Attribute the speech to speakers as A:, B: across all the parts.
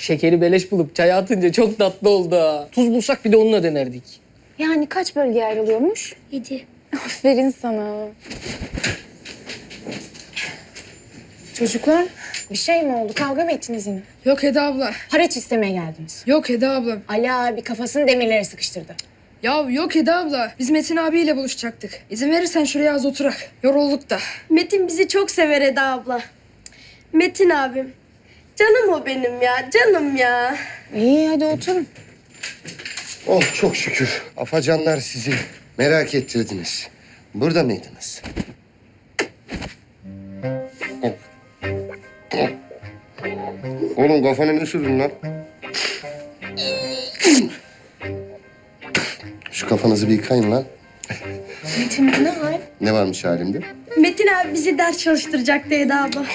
A: şekeri beleş bulup çaya atınca çok tatlı oldu ha. Tuz bulsak bir de onunla denerdik.
B: Yani kaç bölgeye ayrılıyormuş?
C: Yedi.
B: Aferin sana. Çocuklar bir şey mi oldu? Kavga mı ettiniz yine?
D: Yok Eda abla.
B: Haraç istemeye geldiniz.
D: Yok Eda abla.
B: Ali abi kafasını demirlere sıkıştırdı.
D: Ya yok Eda abla. Biz Metin abiyle buluşacaktık. İzin verirsen şuraya az oturak. Yorulduk da.
C: Metin bizi çok sever Eda abla. Metin abim. Canım o benim ya, canım ya.
B: İyi hadi oturun.
E: Oh çok şükür. Afacanlar sizi merak ettirdiniz. Burada mıydınız? Oğlum kafana ne sürdün lan? Şu kafanızı bir yıkayın lan.
B: Metin bu ne hal?
E: Ne varmış halimde?
C: Metin abi bizi ders çalıştıracaktı Eda abla.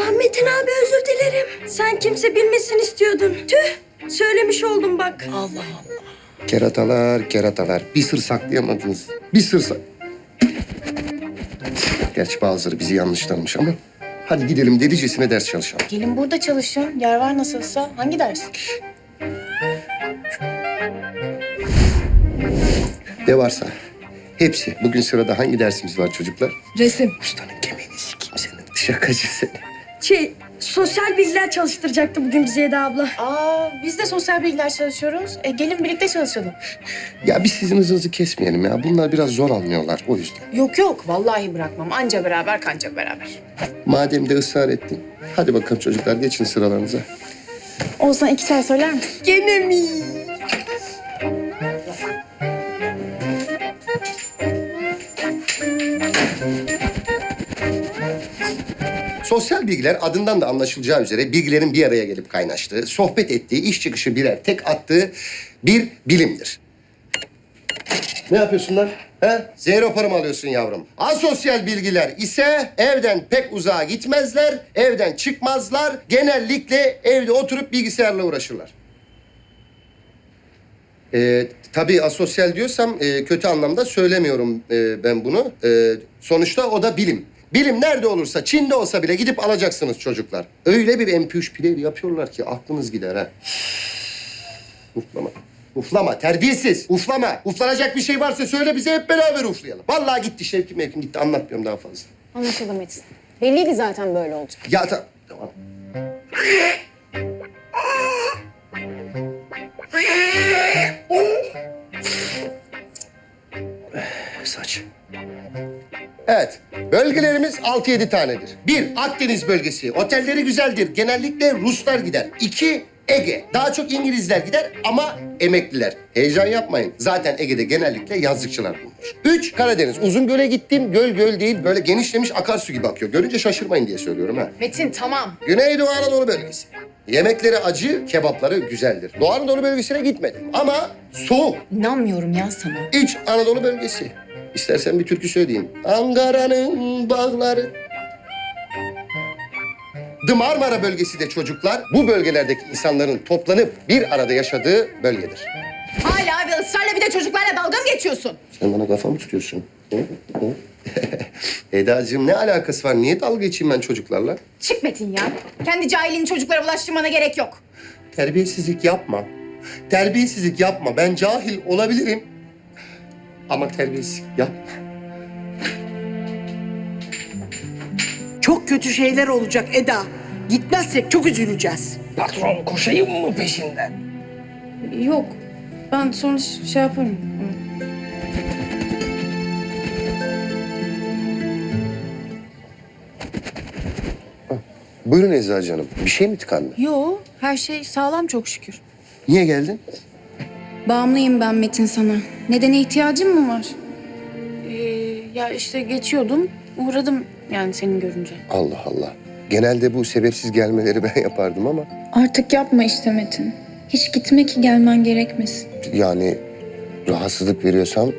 C: Ah Metin abi özür dilerim. Sen kimse bilmesin istiyordun. Tüh, söylemiş oldum bak.
E: Keratalar, keratalar. Bir sır saklayamadınız. Bir sır sak... Gerçi bazıları bizi yanlış tanımış ama... Hadi gidelim delicesine ders çalışalım.
B: Gelin burada çalışın. Yer var nasılsa. Hangi ders?
E: Ne varsa. Hepsi. Bugün sırada hangi dersimiz var çocuklar?
D: Resim.
E: Ustanın kemiğini sikeyim senin. Şakacı seni.
C: Şey, sosyal bilgiler çalıştıracaktı bugün bize Eda abla.
B: Aa biz de sosyal bilgiler çalışıyoruz. E, gelin birlikte çalışalım.
E: Ya biz sizin hızınızı kesmeyelim ya. Bunlar biraz zor anlıyorlar o yüzden.
B: Yok yok vallahi bırakmam. Anca beraber kanca beraber.
E: Madem de ısrar ettin. Hadi bakalım çocuklar geçin sıralarınıza.
B: Olsan iki çay söyler misin?
C: Gene mi?
E: Sosyal bilgiler adından da anlaşılacağı üzere bilgilerin bir araya gelip kaynaştığı, sohbet ettiği, iş çıkışı birer tek attığı bir bilimdir. Ne yapıyorsun lan? He? Z raporu mu alıyorsun yavrum? Asosyal bilgiler ise evden pek uzağa gitmezler, evden çıkmazlar. Genellikle evde oturup bilgisayarla uğraşırlar. Ee, tabii asosyal diyorsam e, kötü anlamda söylemiyorum e, ben bunu. E, sonuçta o da bilim. Bilim nerede olursa, Çin'de olsa bile gidip alacaksınız çocuklar. Öyle bir MP3 player yapıyorlar ki aklınız gider ha. Uflama. Uflama, terbiyesiz. Uflama. Uflanacak bir şey varsa söyle bize hep beraber uflayalım. Vallahi gitti Şevki Mevkim gitti. Anlatmıyorum daha fazla.
B: Anlaşıldı Metin. Belliydi zaten böyle olacak.
E: Ya ta- tamam. Saç. Evet, bölgelerimiz 6-7 tanedir. Bir, Akdeniz bölgesi. Otelleri güzeldir. Genellikle Ruslar gider. İki, Ege. Daha çok İngilizler gider ama emekliler. Heyecan yapmayın. Zaten Ege'de genellikle yazlıkçılar bulunur. Üç, Karadeniz. Uzun göle gittim. Göl göl değil, böyle genişlemiş akarsu gibi akıyor. Görünce şaşırmayın diye söylüyorum ha.
B: Metin tamam.
E: Güneydoğu Anadolu bölgesi. Yemekleri acı, kebapları güzeldir. Doğu Anadolu bölgesine gitmedim ama soğuk.
B: İnanmıyorum ya sana.
E: İç Anadolu bölgesi. İstersen bir türkü söyleyeyim. Ankara'nın bağları. The Marmara bölgesi de çocuklar bu bölgelerdeki insanların toplanıp bir arada yaşadığı bölgedir.
B: Hala bir ısrarla bir de çocuklarla dalga mı geçiyorsun?
E: Sen bana kafa mı tutuyorsun? Hı? Hı? Edacığım ne alakası var? Niye dalga geçeyim ben çocuklarla?
B: Çık Metin ya. Kendi cahilliğini çocuklara bulaştırmana gerek yok.
E: Terbiyesizlik yapma. Terbiyesizlik yapma. Ben cahil olabilirim. Ama terbiyesizlik yapma.
F: Çok kötü şeyler olacak Eda. Gitmezsek çok üzüleceğiz.
A: Patron koşayım mı peşinden?
B: Yok. Ben sonra şey yaparım.
E: Buyurun Eczacı Hanım. Bir şey mi tıkandı?
G: Yo, her şey sağlam çok şükür.
E: Niye geldin?
G: Bağımlıyım ben Metin sana. Nedene ihtiyacın mı var?
B: Ee, ya işte geçiyordum. Uğradım yani senin görünce.
E: Allah Allah. Genelde bu sebepsiz gelmeleri ben yapardım ama...
G: Artık yapma işte Metin. Hiç gitme ki gelmen gerekmesin.
E: Yani rahatsızlık veriyorsam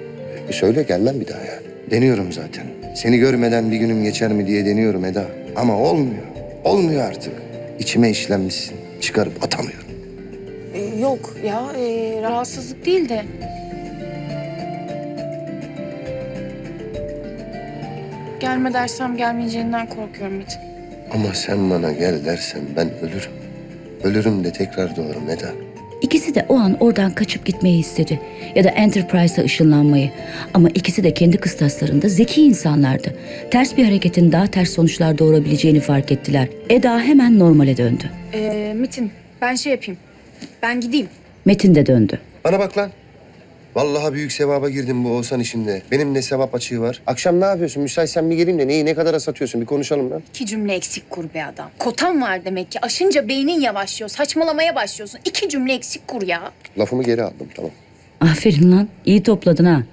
E: e, söyle gelmem bir daha yani. Deniyorum zaten. Seni görmeden bir günüm geçer mi diye deniyorum Eda. Ama olmuyor. Olmuyor artık. İçime işlenmişsin. Çıkarıp atamıyorum.
B: Ee, yok ya ee, rahatsızlık değil de. Gelme dersem gelmeyeceğinden korkuyorum Metin.
E: Ama sen bana gel dersen ben ölürüm. Ölürüm de tekrar doğarım Eda.
H: İkisi de o an oradan kaçıp gitmeyi istedi ya da Enterprise'a ışınlanmayı. Ama ikisi de kendi kıstaslarında zeki insanlardı. Ters bir hareketin daha ters sonuçlar doğurabileceğini fark ettiler. Eda hemen normale döndü.
B: Ee, Metin ben şey yapayım. Ben gideyim.
H: Metin de döndü.
E: Bana bak lan. Vallahi büyük sevaba girdim bu Oğuzhan işinde. Benim ne sevap açığı var. Akşam ne yapıyorsun? Müsaitsen bir geleyim de neyi ne kadara satıyorsun? Bir konuşalım lan.
B: İki cümle eksik kur be adam. Kotan var demek ki. Aşınca beynin yavaşlıyor. Saçmalamaya başlıyorsun. İki cümle eksik kur ya.
E: Lafımı geri aldım tamam.
H: Aferin lan, iyi topladın ha.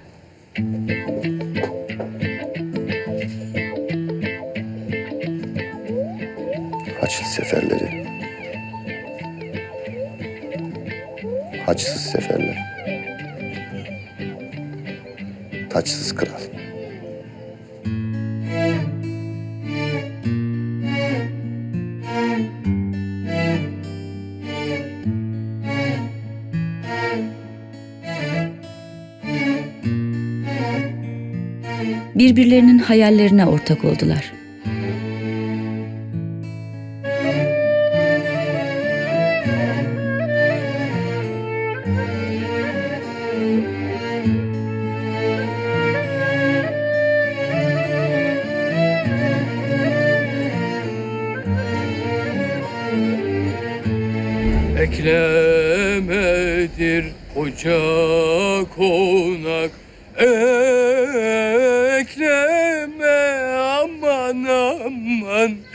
E: Haçlı seferleri. Haçsız seferler. Taçsız kral.
H: Birbirlerinin hayallerine ortak oldular.
A: Koca konak Ekleme aman aman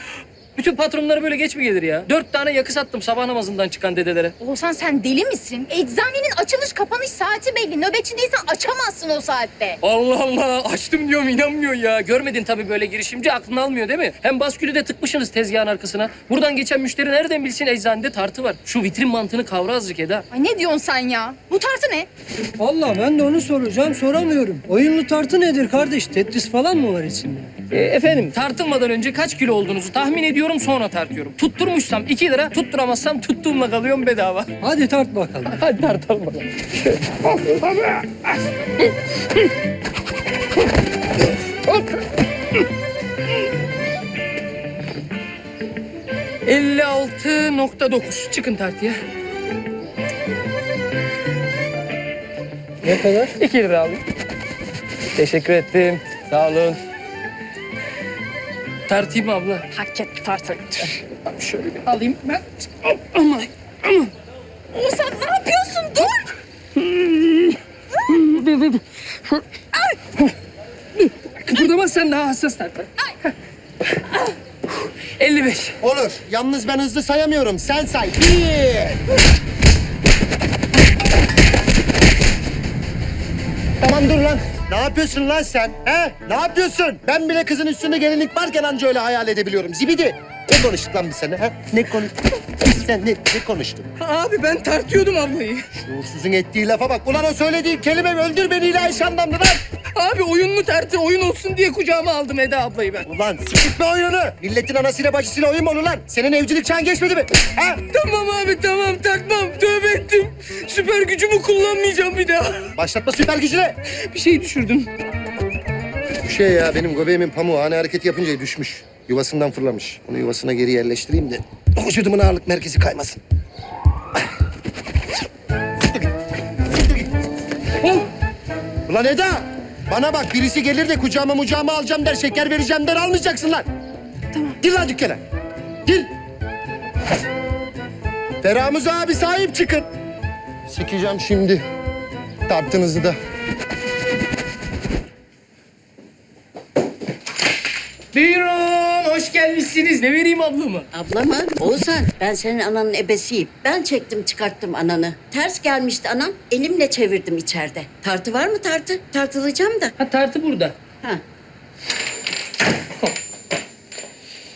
A: bütün patronlara böyle geç mi gelir ya? Dört tane yakı sattım sabah namazından çıkan dedelere.
B: Oğuzhan sen deli misin? Eczanenin açılış kapanış saati belli. Nöbetçi değilsen açamazsın o saatte.
A: Allah Allah açtım diyorum inanmıyor ya. Görmedin tabii böyle girişimci aklını almıyor değil mi? Hem baskülü de tıkmışsınız tezgahın arkasına. Buradan geçen müşteri nereden bilsin eczanede tartı var. Şu vitrin mantığını kavra azıcık Eda.
B: Ay ne diyorsun sen ya? Bu tartı ne?
I: Vallahi ben de onu soracağım soramıyorum. Oyunlu tartı nedir kardeş? Tetris falan mı var içinde?
A: E, efendim tartılmadan önce kaç kilo olduğunuzu tahmin ediyorum sonra tartıyorum. Tutturmuşsam 2 lira tutturamazsam tuttuğumla kalıyorum bedava.
I: Hadi tart bakalım.
A: Hadi tartalım bakalım. ...56.9. Çıkın tartıya.
I: Ne kadar?
A: 2 lira aldım. Teşekkür ettim. Sağ olun. Tartayım mı abla?
B: Hak etti tartı.
A: Şöyle bir alayım ben. Aman.
B: Oğuzhan ne yapıyorsun? Dur!
A: Kıpırdamazsan daha hassas tartar. 55.
E: Olur. Yalnız ben hızlı sayamıyorum. Sen say. Bir. Tamam dur lan. Ne yapıyorsun lan sen? He? Ne yapıyorsun? Ben bile kızın üstünde gelinlik varken anca öyle hayal edebiliyorum. Zibidi. Ne konuştuk lan biz seninle? He? Ne konuştuk? Sen ne, ne konuştuk?
A: Abi ben tartıyordum ablayı.
E: Şuursuzun ettiği lafa bak. Ulan o söylediği kelime öldür beni ilahi şandandı lan.
A: Abi oyunlu tartı oyun olsun diye kucağıma aldım Eda ablayı ben.
E: Ulan sikitme oyunu. Milletin anasıyla bacısıyla oyun mu olur lan? Senin evcilik çağın geçmedi mi? Ha?
A: Tamam abi tamam takmam. Tövbe ettim. Süper gücümü kullanmayacağım bir daha.
E: Başlatma süper gücüne.
A: Bir şey düşürdüm.
E: Bu şey ya benim göbeğimin pamuğu hani hareket yapınca düşmüş. Yuvasından fırlamış. Onu yuvasına geri yerleştireyim de vücudumun ağırlık merkezi kaymasın. Ulan Eda! Bana bak birisi gelir de kucağıma mucağıma alacağım der, şeker vereceğim der almayacaksın lan. Tamam. Gir lan dükkana. Gir. Feramuz abi sahip çıkın. Sikeceğim şimdi. Tartınızı da.
A: Buyurun gelmişsiniz. Ne vereyim ablamı?
J: Abla mı? Oğuzhan ben senin ananın ebesiyim. Ben çektim çıkarttım ananı. Ters gelmişti anam. Elimle çevirdim içeride. Tartı var mı tartı? Tartılacağım da.
A: Ha tartı burada.
J: Ha.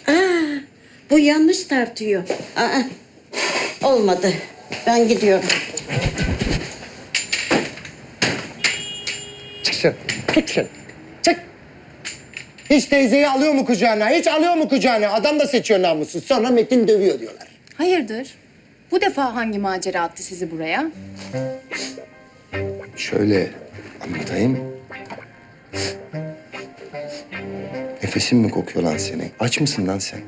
J: Aa, bu yanlış tartıyor. Aa, olmadı. Ben gidiyorum.
E: Çık sen. Tut sen. Hiç teyzeyi alıyor mu kucağına? Hiç alıyor mu kucağına? Adam da seçiyor namussuz. Sonra Metin dövüyor diyorlar.
B: Hayırdır? Bu defa hangi macera attı sizi buraya?
E: Şöyle anlatayım. Nefesin mi kokuyor lan senin? Aç mısın lan sen?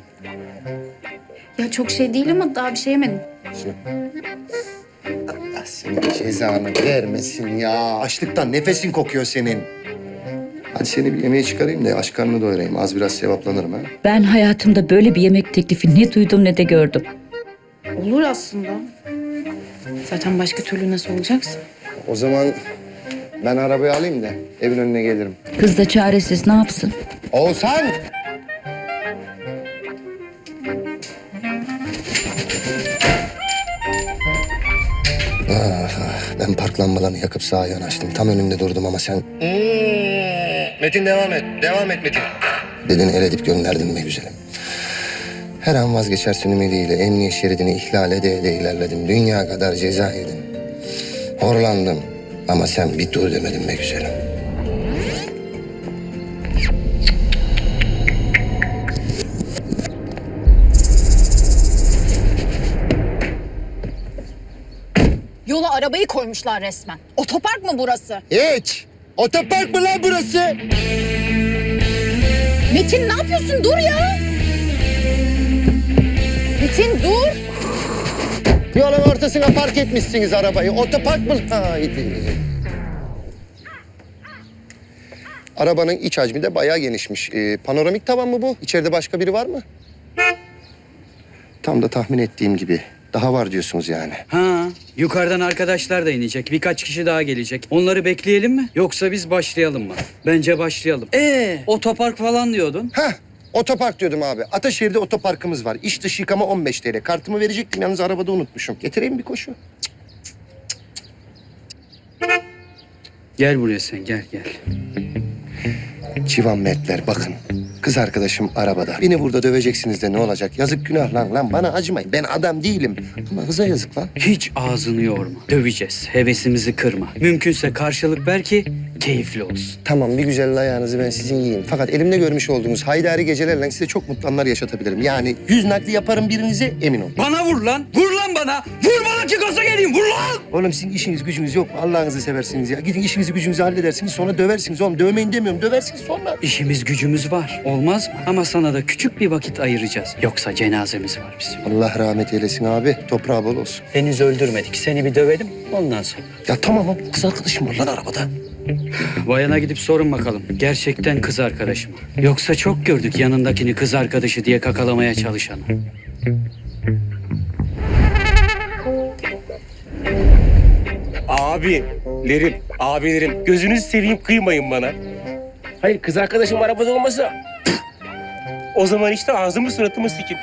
B: Ya çok şey değil ama daha bir şey yemedim.
E: Allah senin cezanı vermesin ya. Açlıktan nefesin kokuyor senin. Hadi seni bir yemeğe çıkarayım da aç karnını doyurayım. Az biraz sevaplanırım ha.
H: Ben hayatımda böyle bir yemek teklifi ne duydum ne de gördüm.
B: Olur aslında. Zaten başka türlü nasıl olacaksın?
E: O zaman ben arabayı alayım da evin önüne gelirim.
H: Kız da çaresiz ne yapsın?
E: Oğuzhan! Ah, ah, ben park lambalarını yakıp sağa yanaştım. Tam önünde durdum ama sen... Metin devam et. Devam et Metin. Dedin el edip gönderdin be güzelim. Her an vazgeçersin ümidiyle emniyet şeridini ihlal ede ede ilerledim. Dünya kadar ceza yedim. Horlandım ama sen bir dur demedin be güzelim.
B: Yola arabayı koymuşlar resmen. Otopark mı burası?
E: Hiç. Otopark mı lan burası?
B: Metin ne yapıyorsun? Dur ya. Metin dur.
E: Yolun ortasına park etmişsiniz arabayı. Otopark mı? Haydi. Arabanın iç hacmi de bayağı genişmiş. Ee, panoramik tavan mı bu? İçeride başka biri var mı? Tam da tahmin ettiğim gibi. Daha var diyorsunuz yani.
K: Ha, yukarıdan arkadaşlar da inecek. Birkaç kişi daha gelecek. Onları bekleyelim mi? Yoksa biz başlayalım mı? Bence başlayalım. Ee, otopark falan diyordun.
E: Heh, otopark diyordum abi. Ataşehir'de otoparkımız var. İç dış yıkama 15 TL. Kartımı verecektim yalnız arabada unutmuşum. Getireyim bir koşu.
K: Gel buraya sen, gel gel.
E: Civan Mertler bakın. Kız arkadaşım arabada. Beni burada döveceksiniz de ne olacak? Yazık günah lan lan bana acımayın. Ben adam değilim. Ama kıza yazık lan.
K: Hiç ağzını yorma. Döveceğiz. Hevesimizi kırma. Mümkünse karşılık ver ki keyifli olsun.
E: Tamam bir güzel ayağınızı ben sizin yiyeyim. Fakat elimde görmüş olduğunuz haydari gecelerle size çok mutlu anlar yaşatabilirim. Yani yüz nakli yaparım birinize emin olun.
K: Bana vur lan! Vur lan bana! Vur bana ki gaza geleyim! Vur lan!
E: Oğlum sizin işiniz gücünüz yok mu? Allah'ınızı seversiniz ya. Gidin işinizi gücünüzü halledersiniz sonra döversiniz oğlum. Dövmeyin demiyorum döversiniz sonra.
K: İşimiz gücümüz var. Olmaz? Ama sana da küçük bir vakit ayıracağız. Yoksa cenazemiz var bizim.
E: Allah rahmet eylesin abi. Toprağı bol olsun.
K: Henüz öldürmedik. Seni bir dövelim ondan sonra.
E: Ya tamam ama kız arkadaşım var lan arabada.
K: Bayana gidip sorun bakalım. Gerçekten kız arkadaşı mı? Yoksa çok gördük yanındakini kız arkadaşı diye kakalamaya çalışanı.
L: Abilerim, abilerim gözünüzü seveyim kıymayın bana.
A: Hayır kız arkadaşım arabada olmasa
L: O zaman işte ağzımı suratımı sikin.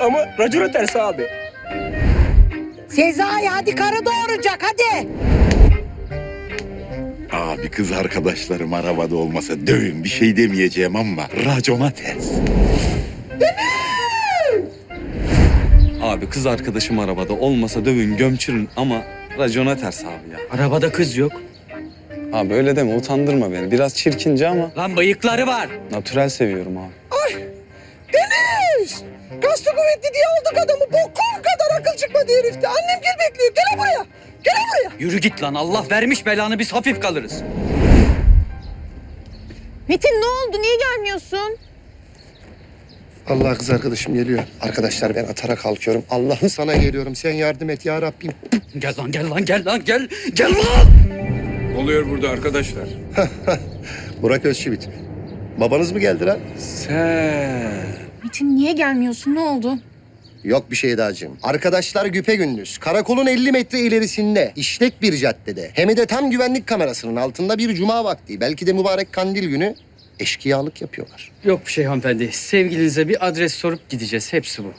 L: Ama racona ters abi.
F: Sezai hadi karı doğuracak hadi.
M: Abi kız arkadaşlarım arabada olmasa dövün bir şey demeyeceğim ama racona ters.
L: Abi kız arkadaşım arabada olmasa dövün gömçürün ama racona ters abi ya.
K: Arabada kız yok.
L: Abi öyle deme utandırma beni. Biraz çirkince ama
K: Lan bıyıkları var.
L: natürel seviyorum abi.
F: Deniz! Kaslı kuvvetli diye aldık adamı. Bokum kadar akıl çıkmadı herifte. Annem gel bekliyor. Gel buraya. Gel buraya.
K: Yürü git lan. Allah vermiş belanı biz hafif kalırız.
B: Metin ne oldu? Niye gelmiyorsun?
E: Allah kız arkadaşım geliyor. Arkadaşlar ben atara kalkıyorum. Allah'ın sana geliyorum. Sen yardım et ya Rabbim.
K: Gel lan gel lan gel lan gel. Gel lan.
M: Oluyor burada arkadaşlar?
E: Burak Özçivit. Babanız mı geldi lan?
L: Sen.
B: Metin niye gelmiyorsun? Ne oldu?
E: Yok bir şey dacığım. Arkadaşlar güpe gündüz. Karakolun 50 metre ilerisinde. işlek bir caddede. Hem de tam güvenlik kamerasının altında bir cuma vakti. Belki de mübarek kandil günü eşkıyalık yapıyorlar.
K: Yok bir şey hanımefendi. Sevgilinize bir adres sorup gideceğiz. Hepsi bu.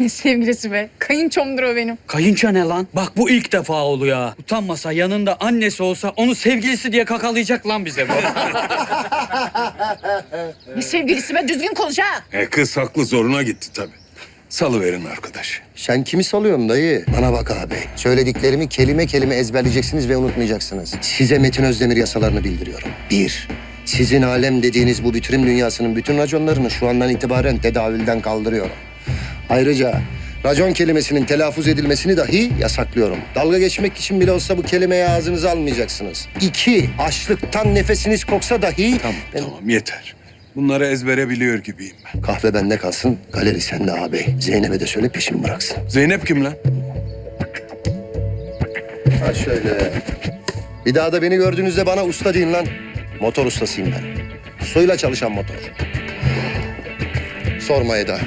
B: Ne sevgilisi be? Kayınçomdur o benim.
K: Kayınço ne lan? Bak bu ilk defa oluyor. Utanmasa yanında annesi olsa onu sevgilisi diye kakalayacak lan bize bu.
B: Ne sevgilisi be? Düzgün konuş ha.
M: E kız haklı zoruna gitti tabii. Salıverin arkadaş.
E: Sen kimi salıyorsun dayı? Bana bak abi. Söylediklerimi kelime kelime ezberleyeceksiniz ve unutmayacaksınız. Size Metin Özdemir yasalarını bildiriyorum. Bir, sizin alem dediğiniz bu bitirim dünyasının bütün raconlarını şu andan itibaren tedavülden kaldırıyorum. Ayrıca racon kelimesinin telaffuz edilmesini dahi yasaklıyorum. Dalga geçmek için bile olsa bu kelimeyi ağzınıza almayacaksınız. İki, açlıktan nefesiniz koksa dahi...
M: Tamam
E: Ben-
M: tamam yeter. Bunları ezbere biliyor gibiyim ben.
E: Kahve bende kalsın, galeri sende ağabey. Zeynep'e de söyle peşimi bıraksın.
M: Zeynep kim lan?
E: Ha şöyle. Bir daha da beni gördüğünüzde bana usta deyin lan. Motor ustasıyım ben. Suyla çalışan motor. Sorma Eda.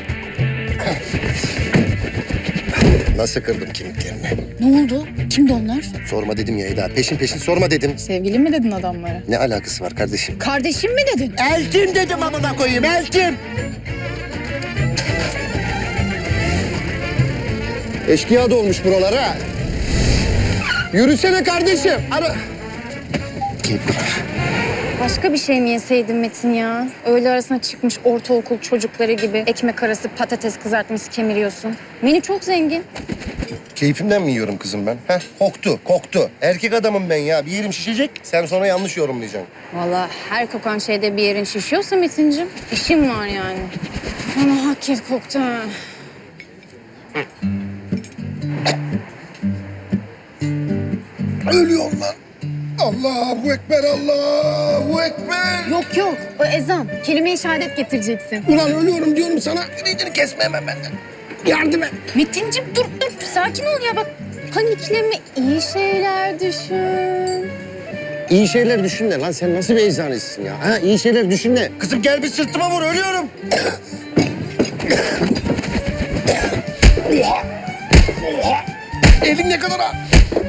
E: Nasıl kırdım kemiklerini?
B: Ne oldu? Kimdi onlar?
E: Sorma dedim ya Eda. Peşin peşin sorma dedim.
B: Sevgilin mi dedin adamlara?
E: Ne alakası var kardeşim?
B: Kardeşim mi dedin?
F: Eltim dedim amına koyayım eltim.
E: Eşkıya dolmuş buralara. Yürüsene kardeşim. Ara.
B: Başka bir şey mi yeseydin Metin ya? Öğle arasına çıkmış ortaokul çocukları gibi ekmek arası patates kızartması kemiriyorsun. Menü çok zengin.
E: Keyfimden mi yiyorum kızım ben? Heh, koktu, koktu. Erkek adamım ben ya. Bir yerim şişecek. Sen sonra yanlış yorumlayacaksın.
B: Vallahi her kokan şeyde bir yerin şişiyorsa Metin'cim işim var yani. Ama hakik koktu ha.
E: Ölüyorum lan. Allahu Ekber, Allahu Ekber.
B: Yok yok o ezan. Kelime-i şehadet getireceksin.
E: Ulan ölüyorum diyorum sana. Ümidini kesme hemen benden. Yardım et.
B: Metin'cim dur dur sakin ol ya bak. Panikleme iyi şeyler düşün.
E: İyi şeyler düşünme lan. Sen nasıl bir eczanesin ya? Ha? İyi şeyler düşünme. Kızım gel bir sırtıma vur. Ölüyorum. Elin ne kadar ha?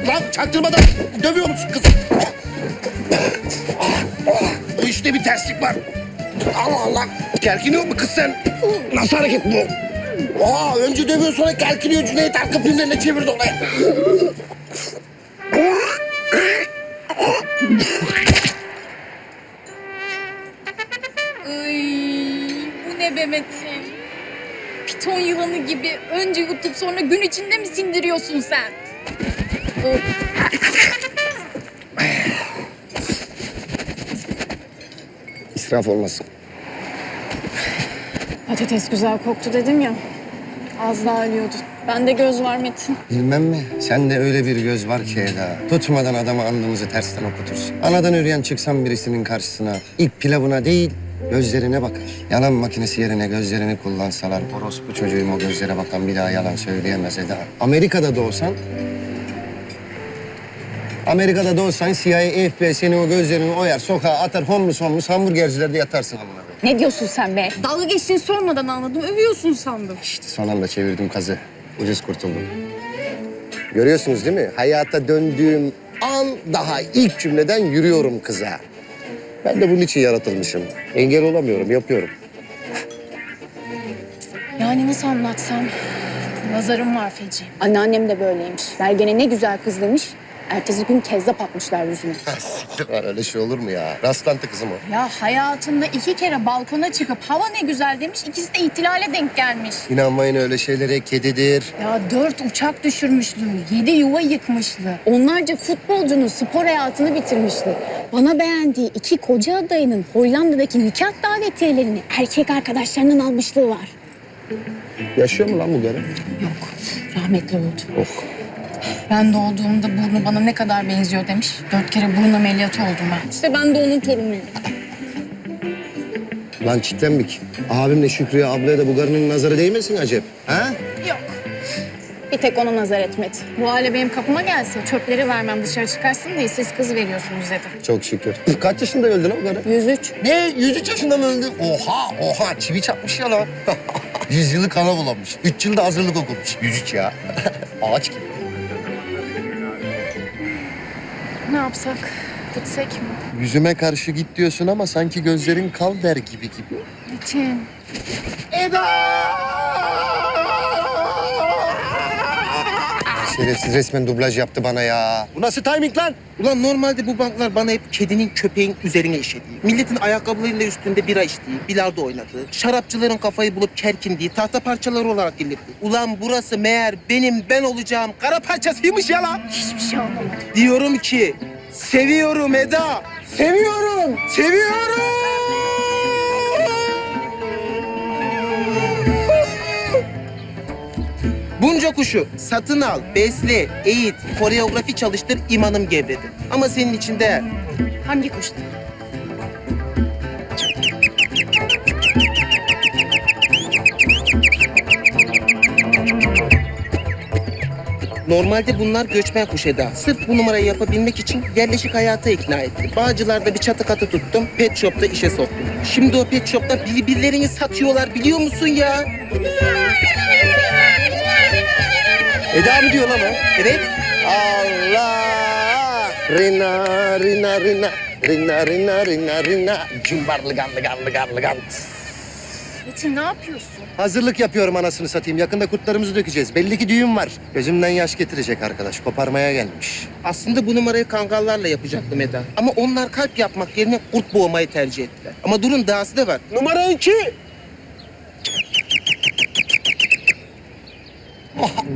E: Lan çaktırmadan dövüyor musun kızım? Bu işte bir terslik var. Allah Allah. Kerkiniyor mu kız sen? Nasıl hareket bu? Oha önce dövüyor sonra kerkiniyor. Cüneyt arka filmlerine çevirdi olayı.
B: Gibi önce yutup sonra gün içinde mi sindiriyorsun sen?
E: İsraf olmasın.
B: Patates güzel koktu dedim ya. Az daha ölüyordu. Bende göz var Metin.
E: Bilmem mi? Sen de öyle bir göz var ki Eda. Tutmadan adama andımızı tersten okutursun. Anadan üreyen çıksan birisinin karşısına ilk pilavına değil gözlerine bakar. Yalan makinesi yerine gözlerini kullansalar orospu çocuğum o gözlere bakan bir daha yalan söyleyemez Eda. Amerika'da doğsan Amerika'da doğsan CIA, FBI seni o gözlerini oyar, sokağa atar, homeless homeless hamburgercilerde yatarsın amına koyayım.
B: Ne diyorsun sen be? Dalga geçtiğini sormadan anladım. Övüyorsun sandım.
E: İşte son anda çevirdim kazı. Ucuz kurtuldum. Görüyorsunuz değil mi? Hayata döndüğüm an daha ilk cümleden yürüyorum kıza. Ben de bunun için yaratılmışım. Engel olamıyorum, yapıyorum.
B: Yani nasıl anlatsam? Nazarım var feci. Anneannem de böyleymiş. Vergene ne güzel kız demiş. Ertesi gün kezzap atmışlar yüzüne.
E: Var öyle şey olur mu ya? Rastlantı kızım o.
B: Ya hayatında iki kere balkona çıkıp hava ne güzel demiş. İkisi de ihtilale denk gelmiş.
E: İnanmayın öyle şeylere kedidir.
B: Ya dört uçak düşürmüşlü, yedi yuva yıkmışlı. Onlarca futbolcunun spor hayatını bitirmişti. Bana beğendiği iki koca adayının Hollanda'daki nikah davetiyelerini erkek arkadaşlarından almışlığı var.
E: Yaşıyor mu lan bu garı?
B: Yok, rahmetli oldu.
E: Oh.
B: Ben doğduğumda burnu bana ne kadar benziyor demiş. Dört kere burun ameliyatı oldum ben. İşte ben de onun torunuyum.
E: Lan çitlenmik. Abimle Şükrü'ye ablaya da bu garının nazarı değmesin acep. Ha?
B: Yok. Bir tek ona nazar etmedi. Bu hale benim kapıma gelse çöpleri vermem dışarı çıkarsın diye siz kız veriyorsunuz dedi.
E: Çok şükür. Kaç yaşında öldü lan bu garı?
B: 103.
E: Ne? 103 yaşında mı öldü? Oha, oha. Çivi çakmış ya lan. 100 yılı kana bulamış. 3 yılda hazırlık okumuş. 103 ya. Ağaç gibi.
B: Ne yapsak? Gitsek mi?
E: Yüzüme karşı git diyorsun ama sanki gözlerin kal der gibi gibi.
B: Metin.
E: Şerefsiz resmen dublaj yaptı bana ya. Bu nasıl timing lan?
F: Ulan normalde bu banklar bana hep kedinin köpeğin üzerine işediği, milletin ayakkabılarıyla üstünde bira içtiği, bilardo oynadığı, şarapçıların kafayı bulup kerkindiği tahta parçaları olarak dinletti. Ulan burası meğer benim ben olacağım kara parçasıymış ya lan.
B: Hiçbir şey anlamadım.
F: Diyorum ki seviyorum Eda. Seviyorum. Seviyorum. Bunca kuşu satın al, besle, eğit, koreografi çalıştır, imanım gevredi. Ama senin için değer.
B: Hangi kuştu?
F: Normalde bunlar göçmen kuş Eda. Sırf bu numarayı yapabilmek için yerleşik hayata ikna etti. Bağcılar'da bir çatı katı tuttum. Pet shop'ta işe soktum. Şimdi o pet shop'ta birbirlerini satıyorlar biliyor musun ya?
E: Eda mı diyor lan o?
F: Evet.
E: Allah! Rina, rina, rina. Rina, rina, rina, rina. Cumbarlı ganlı ganlı ganlı gan.
B: Metin ne yapıyorsun?
E: Hazırlık yapıyorum anasını satayım. Yakında kurtlarımızı dökeceğiz. Belli ki düğün var. Gözümden yaş getirecek arkadaş. Koparmaya gelmiş.
F: Aslında bu numarayı kangallarla yapacaktım Eda. Ama onlar kalp yapmak yerine kurt boğmayı tercih ettiler. Ama durun dahası da var. Numara iki.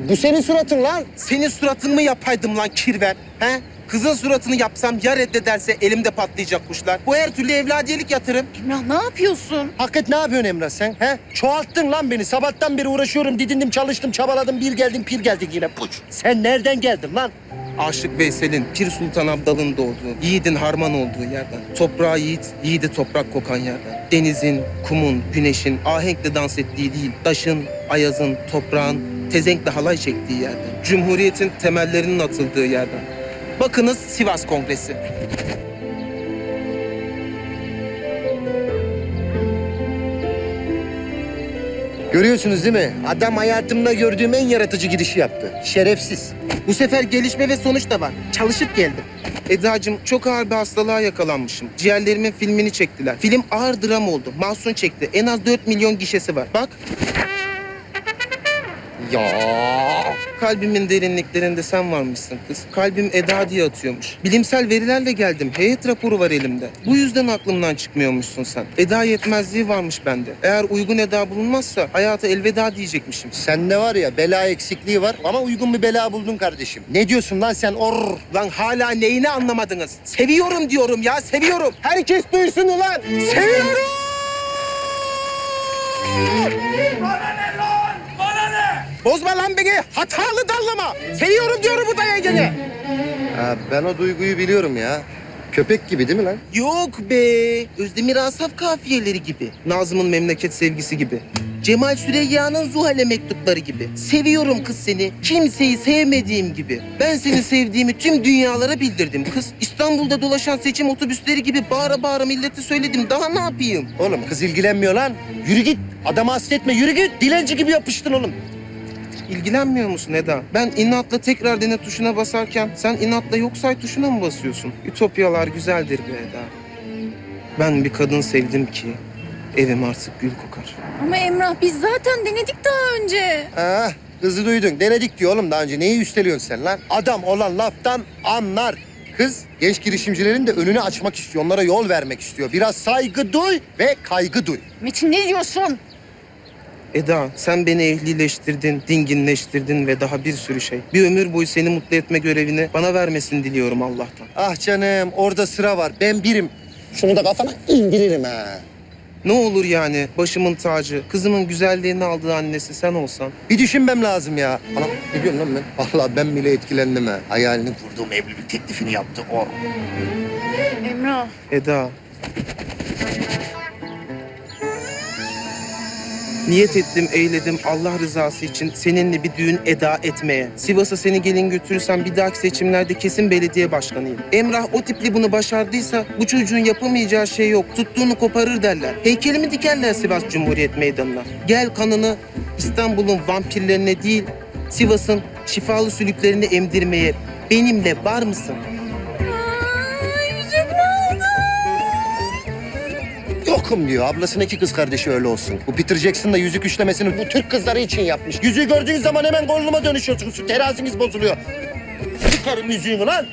E: Bu senin suratın lan.
F: Senin suratını mı yapaydım lan kirver? He? Kızın suratını yapsam ya reddederse elimde patlayacak kuşlar. Bu her türlü evladiyelik yatırım.
B: Emrah ne yapıyorsun?
E: Hakikat ne yapıyorsun Emrah sen? He? Çoğalttın lan beni. Sabahtan beri uğraşıyorum. Didindim, çalıştım, çabaladım. Bir geldin, pir geldin yine. Puç. Sen nereden geldin lan?
F: Aşık Veysel'in Pir Sultan Abdal'ın doğduğu, yiğidin harman olduğu yerden. Toprağı yiğit, yiğidi toprak kokan yerden. Denizin, kumun, güneşin ahenkle dans ettiği değil, taşın, ayazın, toprağın tezenkle halay çektiği yerden. Cumhuriyetin temellerinin atıldığı yerden. Bakınız Sivas Kongresi.
E: Görüyorsunuz değil mi? Adam hayatımda gördüğüm en yaratıcı girişi yaptı. Şerefsiz.
F: Bu sefer gelişme ve sonuç da var. Çalışıp geldim. Eda'cığım çok ağır bir hastalığa yakalanmışım. Ciğerlerimin filmini çektiler. Film ağır dram oldu. Mahsun çekti. En az 4 milyon gişesi var. Bak
E: Ya.
F: kalbimin derinliklerinde sen varmışsın kız. Kalbim Eda diye atıyormuş. Bilimsel verilerle geldim. Heyet raporu var elimde. Bu yüzden aklımdan çıkmıyormuşsun sen. Eda yetmezliği varmış bende. Eğer uygun Eda bulunmazsa hayata elveda diyecekmişim.
E: Sende var ya bela eksikliği var ama uygun bir bela buldun kardeşim. Ne diyorsun lan sen? Or.
F: Lan hala neyini anlamadınız? Seviyorum diyorum ya, seviyorum. Herkes duysun ulan. Seviyorum. Bozma lan beni. Hatalı dallama. Seviyorum diyorum bu da yengeni.
E: Ha, ben o duyguyu biliyorum ya. Köpek gibi değil mi lan?
F: Yok be. Özdemir Asaf kafiyeleri gibi. Nazım'ın memleket sevgisi gibi. Cemal Süreyya'nın Zuhal'e mektupları gibi. Seviyorum kız seni. Kimseyi sevmediğim gibi. Ben seni sevdiğimi tüm dünyalara bildirdim kız. İstanbul'da dolaşan seçim otobüsleri gibi bağıra bağıra millete söyledim. Daha ne yapayım?
E: Oğlum kız ilgilenmiyor lan. Yürü git. Adamı hasretme. Yürü git. Dilenci gibi yapıştın oğlum.
F: İlgilenmiyor musun Eda? Ben inatla tekrar dene tuşuna basarken sen inatla yok say tuşuna mı basıyorsun? Ütopyalar güzeldir be Eda. Ben bir kadın sevdim ki evim artık gül kokar.
B: Ama Emrah biz zaten denedik daha önce.
E: Ha, kızı duydun. Denedik diyor oğlum daha önce. Neyi üsteliyorsun sen lan? Adam olan laftan anlar. Kız genç girişimcilerin de önünü açmak istiyor. Onlara yol vermek istiyor. Biraz saygı duy ve kaygı duy.
B: Metin ne diyorsun?
F: Eda sen beni ehlileştirdin, dinginleştirdin ve daha bir sürü şey. Bir ömür boyu seni mutlu etme görevini bana vermesini diliyorum Allah'tan.
E: Ah canım orada sıra var. Ben birim. Şunu da kafana indiririm ha.
F: Ne olur yani başımın tacı, kızımın güzelliğini aldığı annesi sen olsan.
E: Bir düşünmem lazım ya. Anam ne diyorsun lan ben? Vallahi ben bile etkilendim ha. Hayalini kurduğum evlilik teklifini yaptı o.
B: Emrah.
F: Eda. Niyet ettim, eyledim Allah rızası için seninle bir düğün eda etmeye. Sivas'a seni gelin götürürsem bir dahaki seçimlerde kesin belediye başkanıyım. Emrah o tipli bunu başardıysa bu çocuğun yapamayacağı şey yok. Tuttuğunu koparır derler. Heykelimi dikerler Sivas Cumhuriyet Meydanı'na. Gel kanını İstanbul'un vampirlerine değil, Sivas'ın şifalı sülüklerini emdirmeye benimle var mısın?
E: Yokum diyor. Ablasının iki kız kardeşi öyle olsun. Bu Peter Jackson da yüzük üçlemesini bu Türk kızları için yapmış. Yüzüğü gördüğün zaman hemen goluma dönüşüyorsunuz. Teraziniz bozuluyor. Çıkarım yüzüğümü lan.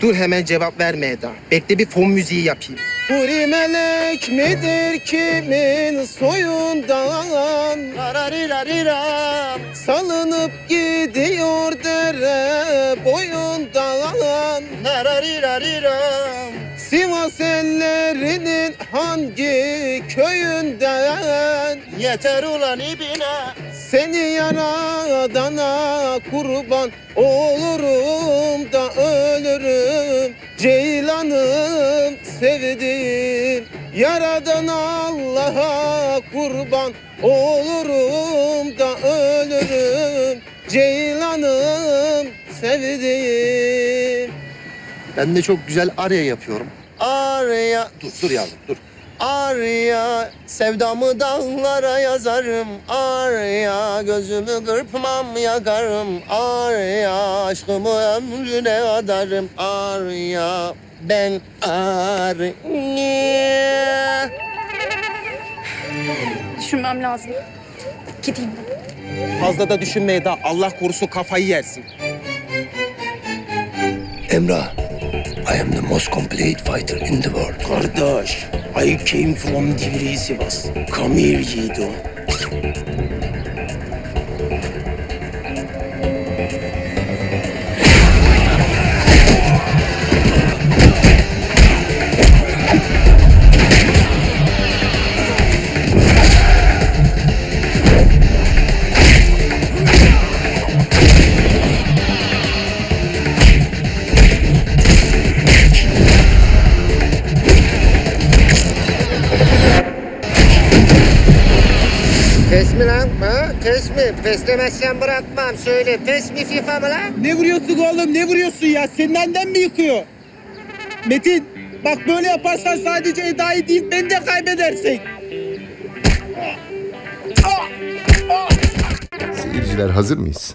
F: Dur hemen cevap verme Eda. Bekle bir fon müziği yapayım. Huri melek midir kimin soyundan?
E: Rarariraram.
F: Salınıp gidiyor dere boyundan.
E: Rarariraram.
F: Sivas ellerinin hangi köyünden?
E: Yeter ulan ibine.
F: Seni yaradana kurban olurum da ölürüm. Ceylanım sevdim. Yaradan Allah'a kurban olurum da ölürüm. Ceylanım sevdiğim.
E: Ben de çok güzel arya yapıyorum. Arya... Dur, dur yavrum, dur. Arya, sevdamı dağlara yazarım. Arya, gözümü kırpmam yakarım. Arya, aşkımı ömrüne adarım. Arya, ben Arya.
B: Düşünmem lazım. Gideyim ben.
F: Fazla da düşünme Eda. Allah korusun kafayı yersin.
E: Emrah, I am the most complete fighter in the world.
F: Kardeş, I came from Divri. Come here Yiğido.
E: Demezsen bırakmam. Söyle pes mi FIFA mı lan?
F: Ne vuruyorsun oğlum? Ne vuruyorsun ya? Senin annen mi yıkıyor? Metin, bak böyle yaparsan sadece Eda'yı değil beni de kaybedersin.
N: Seyirciler hazır mıyız?